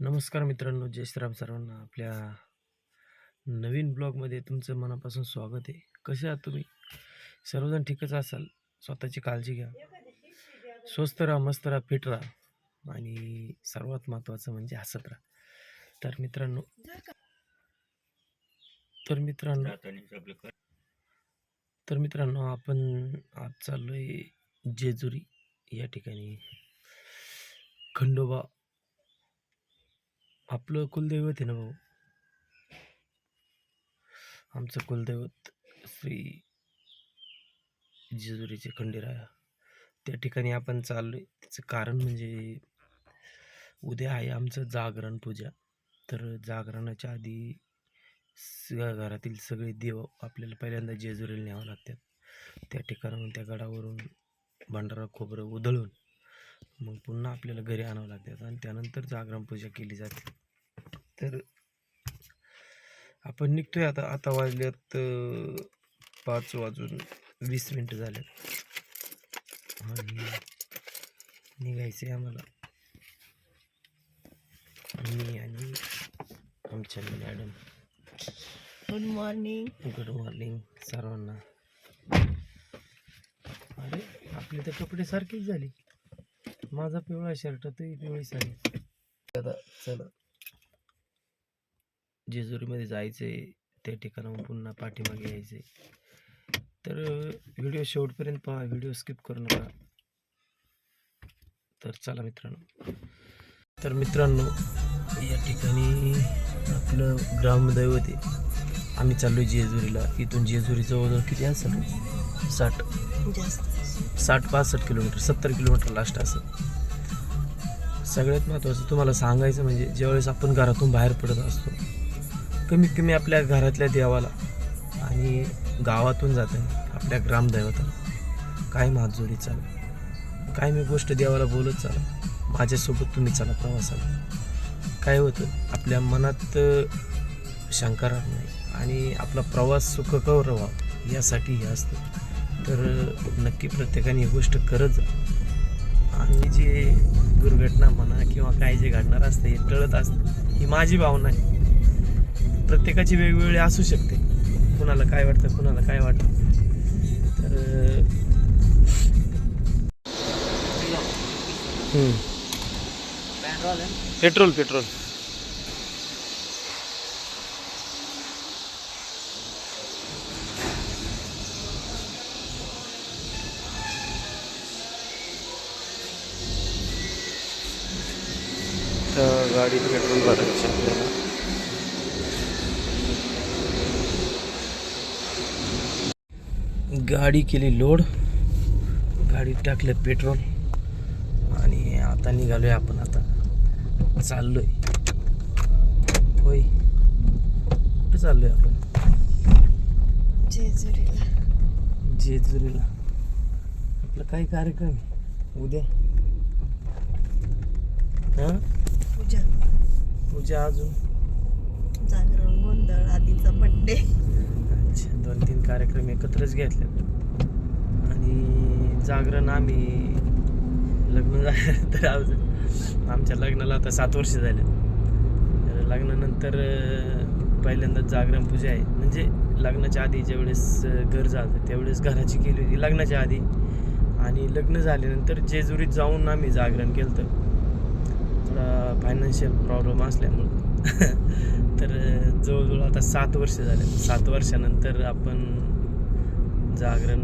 नमस्कार मित्रांनो जय श्रीराम सर्वांना. आपल्या नवीन ब्लॉगमध्ये तुमचं मनापासून स्वागत आहे. कसे आहात तुम्ही? सर्वजण ठीकच असाल? स्वतःची काळजी घ्या. स्वस्त राहा मस्त राहा फिट राहा. आणि सर्वात महत्त्वाचं म्हणजे हसत राहा. तर मित्रांनो तर मित्रांनो तर मित्रांनो आपण आज चाललो आहे जेजुरी या ठिकाणी खंडोबा आपलं कुलदैवत आहे ना भाऊ? आमचं कुलदैवत श्री जेजुरीचे खंडेराया त्या ठिकाणी आपण चाललो आहे त्याचं कारण म्हणजे उद्या आहे आमचं जागरण पूजा. तर जागरणाच्या आधी घरातील सगळे देव आपल्याला पहिल्यांदा जेजुरीला न्यावं लागतात. त्या ठिकाणाहून त्या गडावरून भंडारा खोबरं उधळून मग पुन्हा आपल्याला घरी आणावं लागतात आणि त्यानंतर जागरण पूजा केली जाते. तर आपण निघतोय आता आता वाजल्यात पाच वाजून वीस मिनटं झाल्यात आणि निघायचं आहे आम्हाला. मी आणि आमच्या madam. Good morning good morning सर्वांना. अरे आपले तर कपडे सारखेच झाले. माझा पिवळा शर्ट तर पिवळी साडी. दादा चला. जेजुरीमध्ये जायचंय त्या ठिकाणाहून पुन्हा पाठीमागे यायचे. तर व्हिडिओ शेवटपर्यंत पहा व्हिडिओ स्किप करू नका. तर चला मित्रांनो. तर मित्रांनो या ठिकाणी आपलं ग्रामदैवत आहे. आम्ही चाललो आहे जेजुरीला. इथून जेजुरी जवळजवळ किती असेल? साठ. साठ पासष्ट किलोमीटर सत्तर किलोमीटर लास्ट असं. सगळ्यात महत्त्वाचं तुम्हाला सांगायचं म्हणजे ज्यावेळेस आपण घरातून बाहेर पडत असतो कमीत कमी आपल्या घरातल्या देवाला आणि गावातून जात आहे आपल्या ग्रामदैवताला. काय हातजोडी चाला काय मी गोष्ट देवाला बोलत चाला माझ्यासोबत तुम्ही चला प्रवासाला काय होतं आपल्या मनात शंका राहत नाही आणि आपला प्रवास सुखकर व्हावा यासाठी हे असतं. तर नक्की प्रत्येकाने ही गोष्ट करत जा. आणि जे दुर्घटना म्हणा किंवा काय जे घडणार असतं हे टळत असतं ही माझी भावना आहे. प्रत्येकाची वेगवेगळी असू शकते. कुणाला काय वाटतं कुणाला काय वाटतं. तर पेट्रोल पेट्रोल. तर गाडीत पेट्रोल भरायचे आपल्याला. गाडी केली लोड. गाडीत टाकलं पेट्रोल. आणि आता निघालोय आपण आता. चाललोय. होय. कुठे चाललोय आपण? जेजुरीला. जेजुरीला. आपला काही कार्यक्रम आहे? उद्या? हां? पूजा. पूजा अजून? जागरण गोंधळ आधीचा बड्डे अच्छा दोन तीन कार्यक्रम एकत्रच घेतले आणि जागरण आम्ही लग्न झालं तर आमच्या लग्नाला आता सात वर्ष झाले. तर लग्नानंतर पहिल्यांदाच जागरण पूजा आहे. म्हणजे लग्नाच्या आधी ज्यावेळेस घर जातं त्यावेळेस घराची केली होती लग्नाच्या आधी. आणि लग्न झाल्यानंतर जेजुरीत जाऊन आम्ही जागरण केलं तर फायनान्शियल प्रॉब्लेम असल्यामुळं. तर जवळजवळ आता सात वर्ष झाले. सात वर्षानंतर आपण जागरण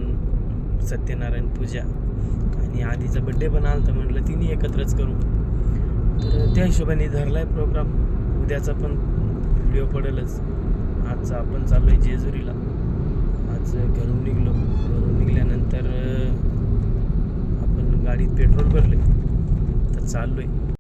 सत्यनारायण पूजा आणि आधीचा बड्डे पण आला तर म्हटलं तिन्ही एकत्रच करू. तर त्या हिशोबाने धरलाय प्रोग्राम उद्याचा पण व्हिडिओ पडेलच. आजचा आपण चाललो आहे जेजुरीला. आज घरून निघलो. घरून निघाल्यानंतर आपण गाडीत पेट्रोल भरले. तर चाललो आहे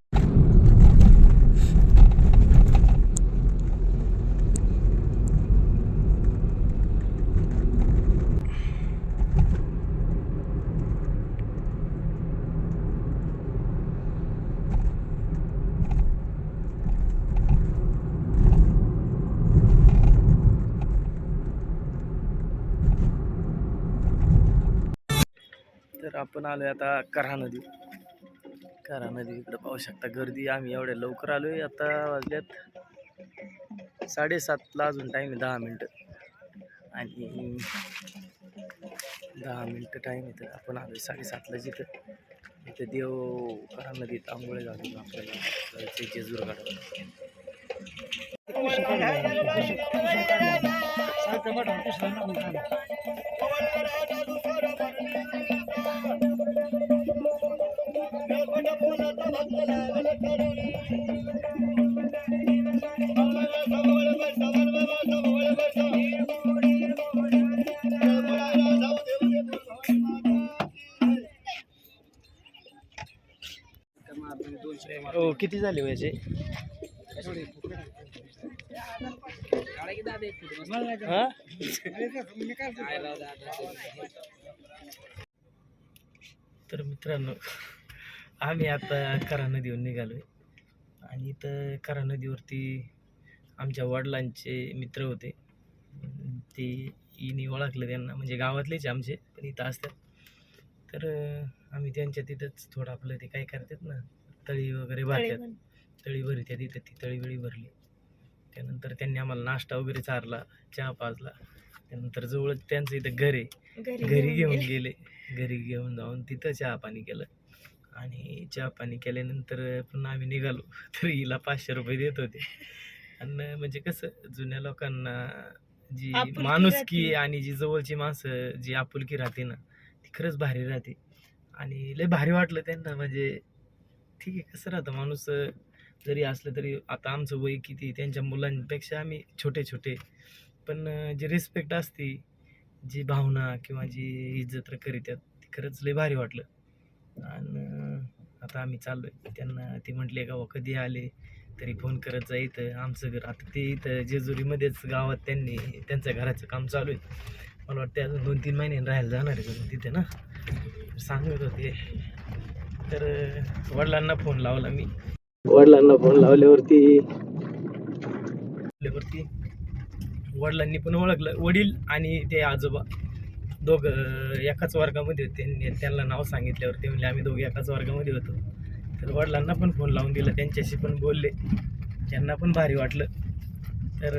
आपण आलो आहे आता करा नदी. करा नदी इकडं पाहू शकता. गर्दी आम्ही एवढ्या लवकर आलो आहे आता वाजल्यात साडेसातला अजून टाईम आहे दहा मिनटं आणि दहा मिनटं टाईम आहे तर आपण आलो आहे साडेसातला जिथं. इथं देव करा नदीत आंघोळे घालून आपल्याला जायचं जेजूर हो किती झाले वयाचे? तर मित्रांनो आम्ही आता करा नदीवर निघालोय. आणि इथं करा नदीवरती आमच्या वडिलांचे मित्र होते. ते इनी ओळखलं त्यांना म्हणजे गावातलेच आहे आमचे पण इथं असतात. तर आम्ही त्यांच्या तिथंच थोडं आपलं ते काय करतात ना तळी वगैरे भरतात. तळी भरतात तिथं ती तळी बिळी भरली. त्यानंतर त्यांनी आम्हाला नाश्ता वगैरे चारला चहा पाजला. त्यानंतर जवळच त्यांचं इथं घर. आहे घरी घेऊन गेले. घरी घेऊन जाऊन तिथं चहा पाणी केलं. आणि चहा पाणी केल्यानंतर पुन्हा आम्ही निघालो. तर हिला पाचशे रुपये देत होते. आणि म्हणजे कसं जुन्या लोकांना जी माणुसकी. आणि जी जवळची माणसं जी आपुलकी राहते ना ती खरंच भारी राहते. आणि लय भारी वाटलं त्यांना. म्हणजे ठीक आहे कसं राहतं माणूस जरी असलं तरी आता आमचं वय किती त्यांच्या मुलांपेक्षा आम्ही छोटे छोटे. पण जी रिस्पेक्ट असते जी भावना किंवा जी इज्जत करीतात ती खरंच लय भारी वाटलं. आणि आता आम्ही चाललोय. त्यांना ती म्हटले का "बुवा, कधी आले? तरी फोन करत जा इथं. आमचं घर आता ते इथं जेजुरीमध्येच गावात त्यांनी त्यांच्या घराचं काम चालू आहे. मला वाटतं अजून दोन तीन महिने राहायला जाणार आहे करून तिथे ना. सांगत होते. तर वडिलांना फोन लावला मी. वडिलांना फोन लावल्यावरती? लावल्यावरती वडिलांनी पण ओळखलं. वडील आणि ते आजोबा. दोघं एकाच वर्गामध्ये होते. त्यांनी त्यांना नाव सांगितल्यावर ते म्हणले आम्ही दोघे एकाच वर्गामध्ये होतो. तर वडिलांना पण फोन लावून दिला. त्यांच्याशी पण बोलले. त्यांना पण भारी वाटलं. तर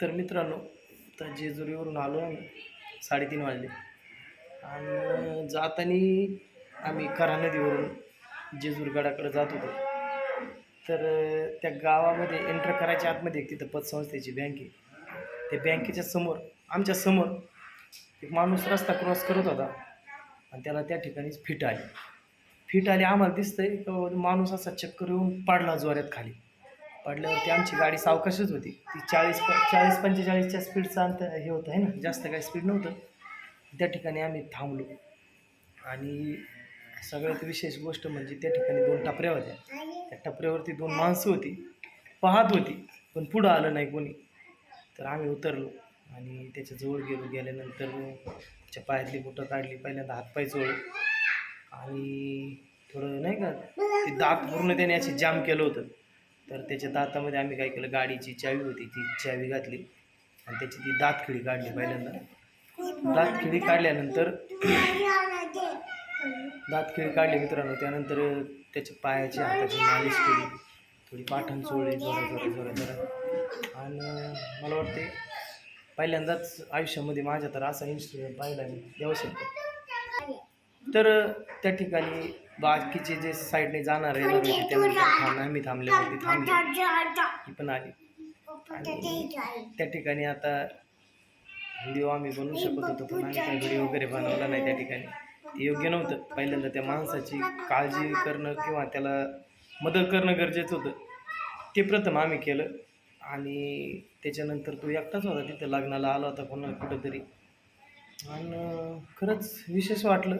तर मित्रांनो तर जेजुरीवरून आलो आम्ही साडेतीन वाजले. आणि जाताना आम्ही करा नदीवरून जेजूरगडाकडे जात होतो. तर त्या गावामध्ये एंटर करायच्या आतमध्ये एक तिथं पतसंस्थेची बँक आहे. त्या बँकेच्या समोर आमच्यासमोर एक माणूस रस्ता क्रॉस करत होता. आणि त्याला त्या ठिकाणीच फिट आली. फिट आली आम्हाला दिसतंय माणूस असा चक्कर येऊन पाडला जोऱ्यात खाली. पडल्यावरती आमची गाडी सावकाशच होती. ती चाळीस प चाळीस पंचेचाळीसच्या स्पीडचा अंतर हे होतं आहे ना? जास्त काही स्पीड नव्हतं. त्या ठिकाणी आम्ही थांबलो. आणि सगळ्यात विशेष गोष्ट म्हणजे त्या ठिकाणी दोन टपऱ्या होत्या. त्या टपऱ्यावरती दोन माणसं होती पाहत होती पण पुढं आलं नाही कोणी. तर आम्ही उतरलो आणि त्याच्याजवळ गेलो. गेल्यानंतर त्याच्या पायातली बोटं काढली पहिल्यांदा हातपाय जोड आणि थोडं नाही का ते दात पूर्ण त्याने असे जाम केलं होतं. तर त्याच्या दातामध्ये आम्ही काय केलं गाडीची चावी होती ती चावी घातली आणि त्याची ती दातखिळी काढली पहिल्यांदा. दातखिळी काढल्यानंतर दातखिळी काढली मित्रांनो त्यानंतर त्याच्या पायाची हाताची मालिश केली. थोडी पाठण चोळली जोरा जरा जरा जरा आणि मला वाटते पहिल्यांदाच आयुष्यामध्ये माझ्या तर असा इन्सिडेंट पाहिला मी व्यवस्थित तर त्या ठिकाणी बाकीचे जे साईडने जाणार आहे होते त्यानंतर थांब आम्ही थांबल्यावरती थांबले ती पण आली. त्या ठिकाणी आता व्हिडिओ आम्ही बनवू शकत होतो पण आम्ही काही व्हिडिओ वगैरे बनवला नाही त्या ठिकाणी. ते योग्य नव्हतं. पहिल्यांदा त्या माणसाची काळजी करणं किंवा त्याला मदत करणं गरजेचं होतं. ते प्रथम आम्ही केलं. आणि त्याच्यानंतर तो एकटाच होता तिथं लग्नाला आला होता पुन्हा कुठंतरी. आणि खरंच विशेष वाटलं.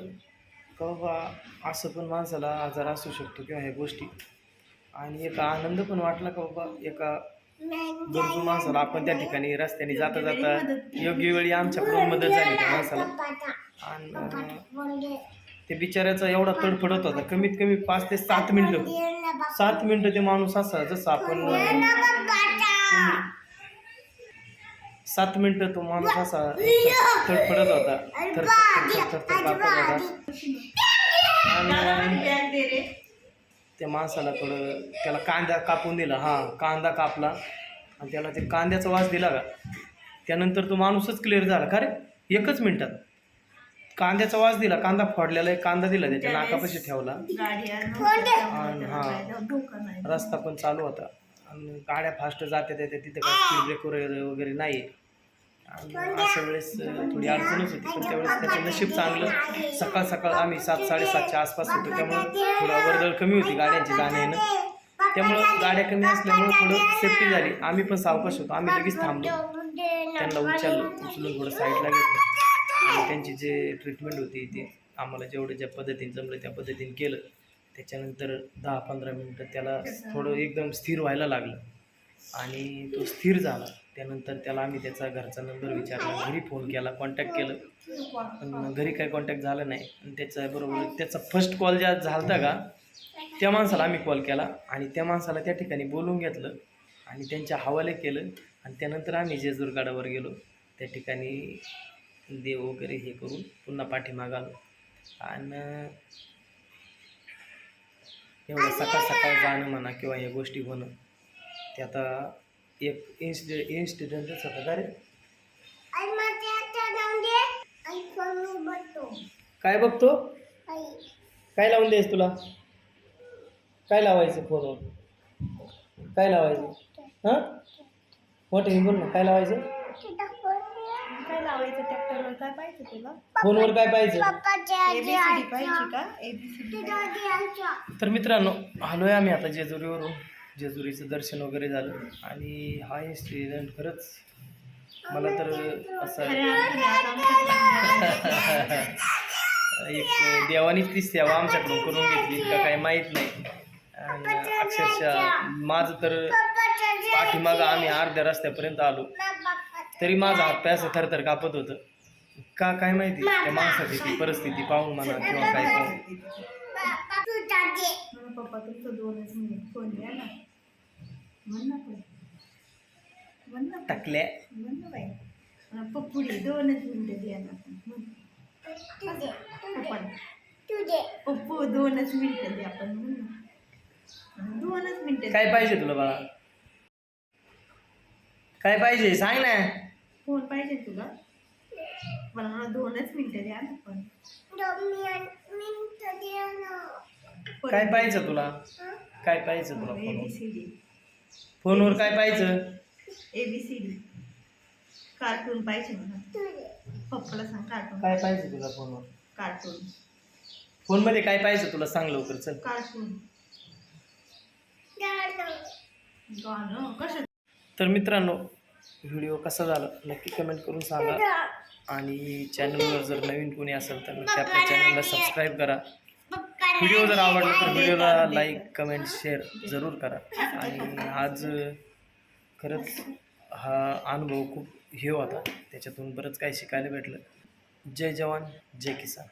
का बाबा असं पण माणसाला आजार असू शकतो किंवा ह्या गोष्टी. आणि एक आनंद पण वाटला का बाबा एका गरजू माणसाला. आपण त्या ठिकाणी रस्त्याने जाता जाता योग्य वेळी आमच्याकडून मदत झाली त्या माणसाला. आणि ते बिचाऱ्याचा एवढा तडफडत होता. कमीत कमी पाच ते सात मिनिटं. सात मिनिटं ते माणूस असा जसं आपण सात मिनिटं तो माणूस असा तडफडत होता. आणि त्या माणसाला थोडं त्याला कांदा कापून दिला. हां कांदा कापला. आणि त्याला ते कांद्याचा वास दिला का? त्यानंतर तो माणूसच क्लिअर झाला. का रे? एकच मिनिटात. कांद्याचा वास दिला. कांदा फोडलेला एक कांदा दिला त्याच्या नाकापाशी ठेवला. आणि हां रस्ता पण चालू होता. आणि गाड्या फास्ट जात्या त्या तिथे काय स्पीड ब्रेक वगैरे वगैरे नाही. अशा वेळेस थोडी अडचणच होती. पण त्यावेळेस त्याचं नशीब चांगलं. सकाळ सकाळ आम्ही सात साडेसातच्या आसपास होतो. त्यामुळं थोडा वर्दळ कमी होती गाड्यांची जाण्यानं. येणं त्यामुळं गाड्या कमी असल्यामुळं थोडं सेफ्टी झाली. आम्ही पण सावकाश होतो. आम्ही लगेच थांबलो. त्यांना उचललं उचलून थोडं साईडला घेतलं. आणि त्यांची जे ट्रीटमेंट होती ती आम्हाला जेवढं ज्या पद्धतीने जमलं त्या पद्धतीने केलं. त्याच्यानंतर दहा पंधरा मिनटं त्याला थोडं एकदम स्थिर व्हायला लागलं. आणि तो स्थिर झाला. त्यानंतर त्याला आम्ही त्याचा घरचा नंबर विचारला घरी फोन केला कॉन्टॅक्ट केलं. पण घरी काही कॉन्टॅक्ट झाला नाही. आणि त्याचा बरोबर त्याचा फर्स्ट कॉल ज्या झालता का त्या माणसाला आम्ही कॉल केला. आणि त्या माणसाला त्या ठिकाणी बोलून घेतलं. आणि त्यांच्या हवाले केलं. आणि त्यानंतर आम्ही जेजूरगडावर गेलो. त्या ठिकाणी देव वगैरे हे करून पुन्हा पाठीमाग आलो. आणि एवढं सकाळ सकाळ जाणं म्हणा किंवा या गोष्टी होणं ते आता एक इन्सिडे इन्सिडेंटच होता का रे? काय बघतो? काय लावून द्यायचं तुला? काय लावायचं फोनवर? काय लावायचं? हां? मोठे बोल ना काय लावायचं? काय लावायचं ट्रॅक्टरवर काय पाहिजे तुला? फोनवर काय पाहिजे? एबीसीडी पाहिजे का? एबीसीडी तर मित्रांनो आलोय आम्ही आता जेजुरीवरून. जेजुरीचं दर्शन वगैरे झालं. आणि हा इन्सिडेंट खरंच मला तर असं एक देवानीच ती सेवा आमच्याकडून करून घेतली का काही माहीत नाही. आणि अक्षरशः माझं तर पाठीमागं आम्ही अर्ध्या रस्त्यापर्यंत आलो. तरी माझा हात पाय असं थरथर कापत होतं. का काय माहिती? त्या माणसाची ती परिस्थिती पाहून म्हणा किंवा काय पाहून. पप्पा तुमचं दोनच मिनिट फोन द्या ना म्हण ना पण म्हण ना टाकल्या. म्हण ना बाई अं, पप्पुडी दोनच मिनिटं द्या. पप्पू दोनच मिनिटं द्या पण म्हण. ना दोनच मिनिटं काय पाहिजे तुला बाळा? काय पाहिजे? सांग ना. फोन पाहिजे तुला? मला दोनच मिनिटं द्या ना पण. काय पाहिजे तुला? काय पाहिजे तुला फोनवर काय पाहिजे A B C D cartoon पाहिजे मला पप्पाला सांग कार्टून काय पाहिजे तुला फोनवर? कार्टून फोनमध्ये काय पाहिजे तुला? सांग लवकर चल. कार्टून गाणं कसं तर मित्रांनो व्हिडिओ कसा झाला? नक्की कमेंट करून सांगा. आणि चॅनलवर जर नवीन कोणी असेल तर नक्की आपल्या चॅनलला सबस्क्राईब करा. व्हिडिओ जर आवडला तर व्हिडिओला लाईक कमेंट शेअर जरूर करा. आणि आज खरंच हा अनुभव खूप हे होता. त्याच्यातून बरंच काही शिकायला भेटलं. जय जवान जय किसान.